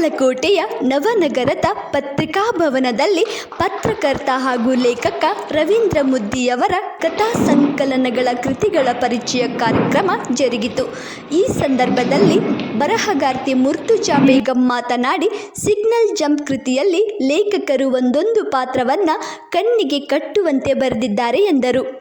ಬಾಗಲಕೋಟೆಯ ನವನಗರದ ಪತ್ರಿಕಾಭವನದಲ್ಲಿ ಪತ್ರಕರ್ತ ಹಾಗೂ ಲೇಖಕ ರವೀಂದ್ರ ಮುದ್ದಿಯವರ ಕಥಾ ಸಂಕಲನಗಳ ಕೃತಿಗಳ ಪರಿಚಯ ಕಾರ್ಯಕ್ರಮ ಜರುಗಿತು. ಈ ಸಂದರ್ಭದಲ್ಲಿ ಬರಹಗಾರ್ತಿ ಮುರ್ತುಜಾ ಬೇಗಂ ಮಾತನಾಡಿ, ಸಿಗ್ನಲ್ ಜಂಪ್ ಕೃತಿಯಲ್ಲಿ ಲೇಖಕರು ಒಂದೊಂದು ಪಾತ್ರವನ್ನು ಕಣ್ಣಿಗೆ ಕಟ್ಟುವಂತೆ ಬರೆದಿದ್ದಾರೆ ಎಂದರು.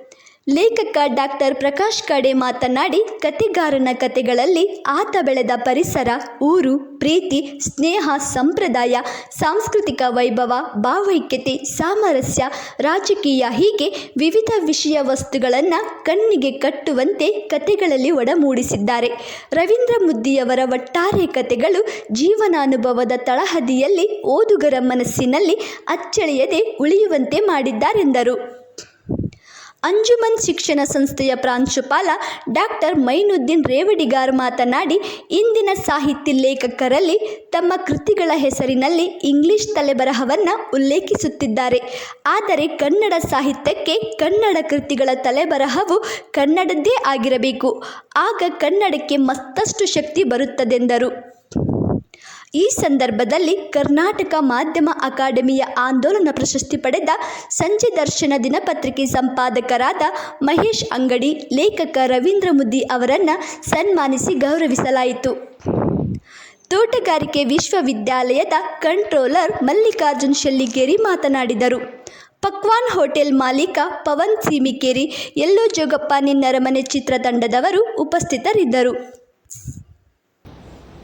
ಲೇಖಕ ಡಾಕ್ಟರ್ ಪ್ರಕಾಶ್ ಕಡೆ ಮಾತನಾಡಿ ಕತೆಗಾರನ ಕತೆಗಳಲ್ಲಿ ಆತ ಬೆಳೆದ ಪರಿಸರ, ಊರು, ಪ್ರೀತಿ, ಸ್ನೇಹ, ಸಂಪ್ರದಾಯ, ಸಾಂಸ್ಕೃತಿಕ ವೈಭವ, ಭಾವೈಕ್ಯತೆ, ಸಾಮರಸ್ಯ, ರಾಜಕೀಯ ಹೀಗೆ ವಿವಿಧ ವಿಷಯ ವಸ್ತುಗಳನ್ನು ಕಣ್ಣಿಗೆ ಕಟ್ಟುವಂತೆ ಕತೆಗಳಲ್ಲಿ ಒಡಮೂಡಿಸಿದ್ದಾರೆ. ರವೀಂದ್ರ ಮುದ್ದಿಯವರ ಒಟ್ಟಾರೆ ಕತೆಗಳು ಜೀವನಾನುಭವದ ತಳಹದಿಯಲ್ಲಿ ಓದುಗರ ಮನಸ್ಸಿನಲ್ಲಿ ಅಚ್ಚಳಿಯದೆ ಉಳಿಯುವಂತೆ ಮಾಡಿದ್ದಾರೆಂದರು. ಅಂಜುಮನ್ ಶಿಕ್ಷಣ ಸಂಸ್ಥೆಯ ಪ್ರಾಂಶುಪಾಲ ಡಾಕ್ಟರ್ ಮೈನುದ್ದೀನ್ ರೇವಡಿಗಾರ್ ಮಾತನಾಡಿ, ಇಂದಿನ ಸಾಹಿತ್ಯ ಲೇಖಕರಲ್ಲಿ ತಮ್ಮ ಕೃತಿಗಳ ಹೆಸರಿನಲ್ಲಿ ಇಂಗ್ಲಿಷ್ ತಲೆಬರಹವನ್ನು ಉಲ್ಲೇಖಿಸುತ್ತಿದ್ದಾರೆ. ಆದರೆ ಕನ್ನಡ ಸಾಹಿತ್ಯಕ್ಕೆ ಕನ್ನಡ ಕೃತಿಗಳ ತಲೆಬರಹವು ಕನ್ನಡದ್ದೇ ಆಗಿರಬೇಕು. ಆಗ ಕನ್ನಡಕ್ಕೆ ಮತ್ತಷ್ಟು ಶಕ್ತಿ ಬರುತ್ತದೆಂದರು. ಈ ಸಂದರ್ಭದಲ್ಲಿ ಕರ್ನಾಟಕ ಮಾಧ್ಯಮ ಅಕಾಡೆಮಿಯ ಆಂದೋಲನ ಪ್ರಶಸ್ತಿ ಪಡೆದ ಸಂಜೆ ದರ್ಶನ ದಿನಪತ್ರಿಕೆ ಸಂಪಾದಕರಾದ ಮಹೇಶ್ ಅಂಗಡಿ, ಲೇಖಕ ರವೀಂದ್ರ ಮುದ್ದಿ ಅವರನ್ನು ಸನ್ಮಾನಿಸಿ ಗೌರವಿಸಲಾಯಿತು. ತೋಟಗಾರಿಕೆ ವಿಶ್ವವಿದ್ಯಾಲಯದ ಕಂಟ್ರೋಲರ್ ಮಲ್ಲಿಕಾರ್ಜುನ್ ಶೆಲ್ಲಿಗೇರಿ ಮಾತನಾಡಿದರು. ಪಕ್ವಾನ್ ಹೋಟೆಲ್ ಮಾಲೀಕ ಪವನ್ ಸೀಮಿಕೇರಿ, ಎಲ್ಲೋ ಜೋಗಪ್ಪ ನಿನ್ನರಮನೆ ಚಿತ್ರತಂಡದವರು ಉಪಸ್ಥಿತರಿದ್ದರು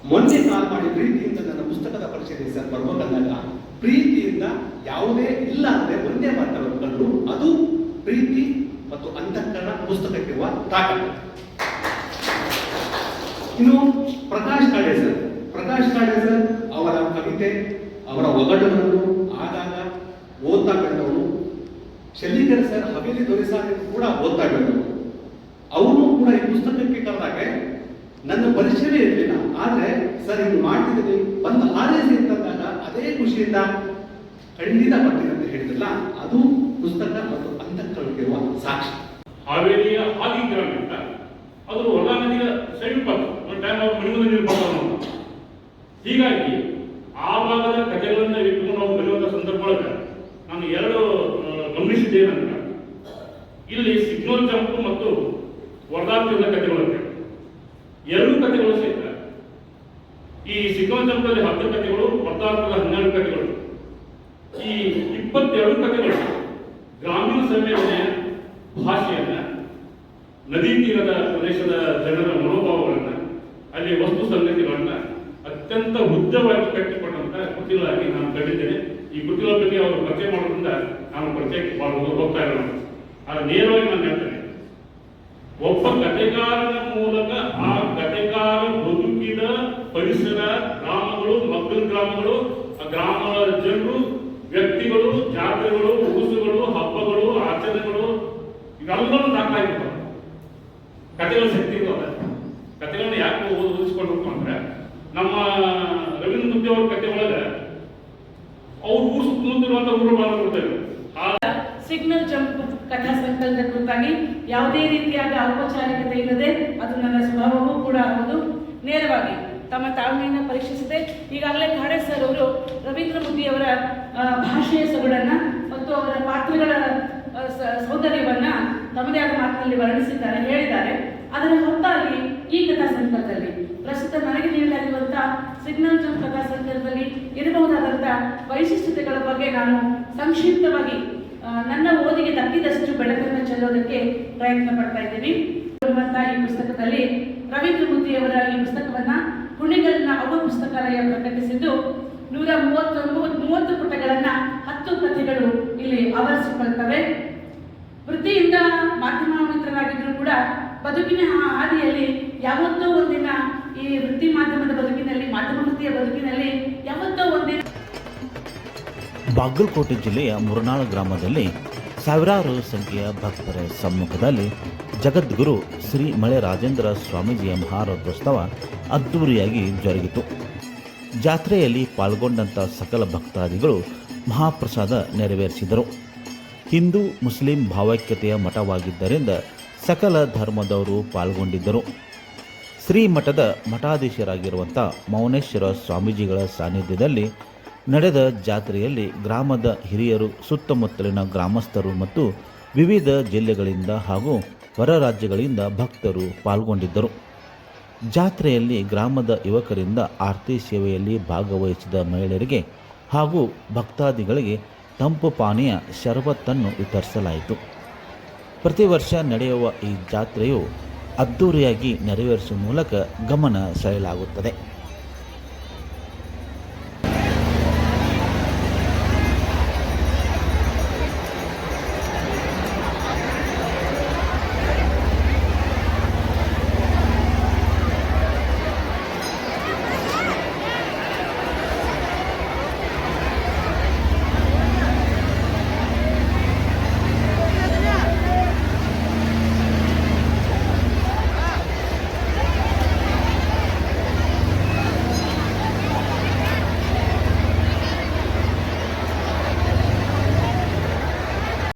ಮೊನ್ನೆ ಕಾಲ್ ಮಾಡಿ ಪ್ರೀತಿಯಿಂದ ನನ್ನ ಪುಸ್ತಕದ ಪರಿಚಯ ಸರ್ ಬರ್ಬೇಕಂದಾಗ ಪ್ರೀತಿಯಿಂದ ಯಾವುದೇ ಇಲ್ಲ ಅಂದ್ರೆ ಒಂದೇ ಮಾತನ್ನು ಕಂಡು ಅದು ಪ್ರೀತಿ ಮತ್ತು ಅಂತಃಕರಣ ಪುಸ್ತಕಕ್ಕಿರುವ ತಾಕತ್ತು. ಇನ್ನು ಪ್ರಕಾಶ್ ಕಾಡೆ ಸರ್ ಪ್ರಕಾಶ್ ಕಾಡೆ ಸರ್ ಅವರ ಕವಿತೆ, ಅವರ ಒಗಟುಗಳನ್ನು ಆಗಾಗ ಓದ್ತಾ ಬೆಳೆದವರು ಶೆಲ್ಲಿಗರ್ ಸರ್ ಹವೇಲಿ ದೊರೆಸಾಗ ಕೂಡ ಓದ್ತಾ ಬೆಳೆದವರು ಅವರು ಕೂಡ ಈ ಪುಸ್ತಕಕ್ಕೆ ಕರೆದಾಗ, ನನ್ನ ಪರಿಚಯವೇ ಇರಲಿಲ್ಲ. ಆದ್ರೆ ಸರ್ ಇದು ಮಾಡ್ತಿದ್ದೀನಿ. ಬಂದು ಆದೇಶ ಖುಷಿಯಿಂದ ಖಂಡಿತ ಪಟ್ಟಿದೆ ಅಂತ ಹೇಳಿದ್ರಲ್ಲ, ಅದು ಪುಸ್ತಕ ಮತ್ತು ಅಂತಕ್ಕಿರುವ ಸಾಕ್ಷಿ. ಹಾವೇರಿಯ ಆಗಿ ಗ್ರಾಮ ಅಂತ. ಅದು ಹೊಲ ನದಿಯ ಸಮೀಪ ಒಂದು ಟೈಮ್ ಅವ್ರು ಮಣಿಮದ ನೀರು ಬರ್ತಾವ ಹೀಗಾಗಿ ಆ ಭಾಗದ ಕಥೆಗಳನ್ನು ಇಟ್ಟುಕೊಂಡು ನಾವು ಬರೆಯುವಂಥ ಸಂದರ್ಭದೊಳಗೆ ನಾನು ಎರಡು ಗಮನಿಸಿದ್ದೇನೆ ಇಲ್ಲಿ ಸಿಗ್ನಲ್ ಜಂಪ್ ಮತ್ತು ವರ್ಧಾತ್ಮದ ಕಥೆಗಳಂತೆ. ಎರಡು ಕಥೆಗಳು ಸಹಿತ. ಈ ಸಿಗ್ನಲ್ ಜಂಪಲ್ಲಿ ಹತ್ತು ಕಥೆಗಳು ವರ್ಧಾತ್ಮದ ಹನ್ನೆರಡು ಕಥೆಗಳು ಈ ಇಪ್ಪತ್ತೆರಡು ಕಥೆಗಳು ಗ್ರಾಮೀಣ ಸಂವೇದನೆಯ ಭಾಷೆಯನ್ನ, ನದಿ ತೀರದ ಪ್ರದೇಶದ ಜನರ ಮನೋಭಾವಗಳನ್ನ, ಅಲ್ಲಿ ವಸ್ತು ಸಂಗತಿಗಳನ್ನ ಅತ್ಯಂತ ಉದ್ದವಾಗಿ ಕಟ್ಟಿಕೊಂಡಂತ ಕೃತಿಗಳಾಗಿ ನಾನು ಕಂಡಿದ್ದೇನೆ. ಈ ಕೃತಿಗಳ ಬಗ್ಗೆ ಅವರು ಪರಿಚಯ ಮಾಡೋದ್ರಿಂದ ನಾನು ಪರಿಚಯಕ್ಕೆ ಹೋಗ್ತಾ ಇರೋಣ ಆದ್ರೆ ನೇರವಾಗಿ ನಾನು ಹೇಳ್ತೇನೆ, ಒಬ್ಬ ಕಥೆಗಾರನ ಮೂಲಕ ಆ ಕಥೆಗಾರ ಬದುಕಿದ ಪರಿಸರ, ಗ್ರಾಮಗಳು ಮಕ್ಕಳ ಗ್ರಾಮಗಳು, ಆ ಗ್ರಾಮಗಳ ಜನರು, ವ್ಯಕ್ತಿಗಳು, ಜಾತ್ರೆಗಳು ಹುಸುಗಳು ಹಬ್ಬಗಳು ಇವೆಲ್ಲವೂ ದಾಖಲಾಗಿತ್ತು ಕಥೆಗಳ ಶಕ್ತಿ ಇರ್ತದೆ ಕಥೆಗಳನ್ನ ಯಾಕೆ ಓದಿ ಅಂದ್ರೆ ನಮ್ಮ ರವೀಂದ್ರ ಮುದ್ದೆ ಅವ್ರ ಕಥೆ ಒಳಗೆ ಅವ್ರು ಊರು ಸುತ್ತಮುತ್ತಿರುವಂತ ಊರು ಆ ಸಿಗ್ನಲ್ ಜಂಪ್ ಕಥಾ ಸಂಕಲನದ ಕುರಿತಾಗಿ ಯಾವುದೇ ರೀತಿಯಾದ ಔಪಚಾರಿಕತೆ ಇಲ್ಲದೆ ಅದು ನನ್ನ ಸ್ವಭಾವವೂ ಕೂಡ ಆಗೋದು ನೇರವಾಗಿ ತಮ್ಮ ತಾಳ್ಮೆಯನ್ನು ಪರೀಕ್ಷಿಸದೆ ಈಗಾಗಲೇ ಖಾಡೆ ಸರ್ ಅವರು ರವೀಂದ್ರ ಮುದ್ದಿಯವರ ಆ, ಭಾಷೆಯ ಸೊಗಡನ್ನ ಮತ್ತು ಅವರ ಪಾತ್ರಗಳ ಸೌಂದರ್ಯವನ್ನ ತಮ್ಮದೇ ಆದ ಮಾತಿನಲ್ಲಿ ವರ್ಣಿಸಿದ್ದಾರೆ, ಹೇಳಿದ್ದಾರೆ. ಅದರ ಹೊತ್ತಾಗಿ ಈ ಕಥಾ ಸಂದರ್ಭದಲ್ಲಿ, ಪ್ರಸ್ತುತ ನನಗೆ ನೀಡಲಾಗಿರುವಂತಹ ಸಿಗ್ನಲ್ ಜಂಪ್ ಕಥಾ ಸಂದರ್ಭದಲ್ಲಿ ಇರಬಹುದಾದಂತಹ ವೈಶಿಷ್ಟ್ಯತೆಗಳ ಬಗ್ಗೆ ನಾನು ಸಂಕ್ಷಿಪ್ತವಾಗಿ ನನ್ನ ಓದಿಗೆ ದಕ್ಕಿದಷ್ಟು ಬೆಳಕನ್ನು ಚೆಲ್ಲೋದಕ್ಕೆ ಪ್ರಯತ್ನ ಪಡ್ತಾ ಇದ್ದೀನಿ. ಈ ಪುಸ್ತಕದಲ್ಲಿ ರವೀಂದ್ರ ಮುದ್ದಿಯವರ ಈ ಪುಸ್ತಕವನ್ನ ಕುಣಿಗಲ್ನ ಅವ ಪುಸ್ತಕಾಲಯ ಪ್ರಕಟಿಸಿದ್ದು, ನೂರ ಮೂವತ್ತೊಂಬತ್ತು, ಮೂವತ್ತು ಪುಟಗಳನ್ನ ಹತ್ತು ಕಥೆಗಳು ಇಲ್ಲಿ ಆವರಿಸಿಕೊಳ್ತವೆ. ವೃತ್ತಿಯಿಂದ ಮಾಧ್ಯಮವಂತರಾಗಿದ್ದರೂ ಕೂಡ ಬದುಕಿನ ಹಾದಿಯಲ್ಲಿ ಯಾವತ್ತೋ ಒಂದಿನ ಈ ವೃತ್ತಿ ಮಾಧ್ಯಮದ ಬದುಕಿನಲ್ಲಿ, ಮಾಧ್ಯಮ ವೃತ್ತಿಯ ಬದುಕಿನಲ್ಲಿ ಯಾವತ್ತೋ ಒಂದಿನ ಬಾಗಲಕೋಟೆ ಜಿಲ್ಲೆಯ ಮುರನಾಳ ಗ್ರಾಮದಲ್ಲಿ ಸಾವಿರಾರು ಸಂಖ್ಯೆಯ ಭಕ್ತರ ಸಮ್ಮುಖದಲ್ಲಿ ಜಗದ್ಗುರು ಶ್ರೀ ಮಳೆ ರಾಜೇಂದ್ರ ಸ್ವಾಮೀಜಿಯ ಮಹಾರಥೋತ್ಸವ ಅದ್ಧೂರಿಯಾಗಿ ಜರುಗಿತು. ಜಾತ್ರೆಯಲ್ಲಿ ಪಾಲ್ಗೊಂಡಂಥ ಸಕಲ ಭಕ್ತಾದಿಗಳು ಮಹಾಪ್ರಸಾದ ನೆರವೇರಿಸಿದರು. ಹಿಂದೂ ಮುಸ್ಲಿಂ ಭಾವೈಕ್ಯತೆಯ ಮಠವಾಗಿದ್ದರಿಂದ ಸಕಲ ಧರ್ಮದವರು ಪಾಲ್ಗೊಂಡಿದ್ದರು. ಶ್ರೀ ಮಠದ ಮಠಾಧೀಶರಾಗಿರುವಂಥ ಮೌನೇಶ್ವರ ಸ್ವಾಮೀಜಿಗಳ ಸಾನ್ನಿಧ್ಯದಲ್ಲಿ ನಡೆದ ಜಾತ್ರೆಯಲ್ಲಿ ಗ್ರಾಮದ ಹಿರಿಯರು, ಸುತ್ತಮುತ್ತಲಿನ ಗ್ರಾಮಸ್ಥರು ಮತ್ತು ವಿವಿಧ ಜಿಲ್ಲೆಗಳಿಂದ ಹಾಗೂ ಹೊರ ರಾಜ್ಯಗಳಿಂದ ಭಕ್ತರು ಪಾಲ್ಗೊಂಡಿದ್ದರು. ಜಾತ್ರೆಯಲ್ಲಿ ಗ್ರಾಮದ ಯುವಕರಿಂದ ಆರತಿ ಸೇವೆಯಲ್ಲಿ ಭಾಗವಹಿಸಿದ ಮಹಿಳೆಯರಿಗೆ ಹಾಗೂ ಭಕ್ತಾದಿಗಳಿಗೆ ತಂಪು ಪಾನೀಯ ಶರಬತ್ತನ್ನು ವಿತರಿಸಲಾಯಿತು. ಪ್ರತಿ ವರ್ಷ ನಡೆಯುವ ಈ ಜಾತ್ರೆಯು ಅದ್ಧೂರಿಯಾಗಿ ನೆರವೇರಿಸುವ ಮೂಲಕ ಗಮನ ಸೆಳೆಯಲಾಗುತ್ತದೆ.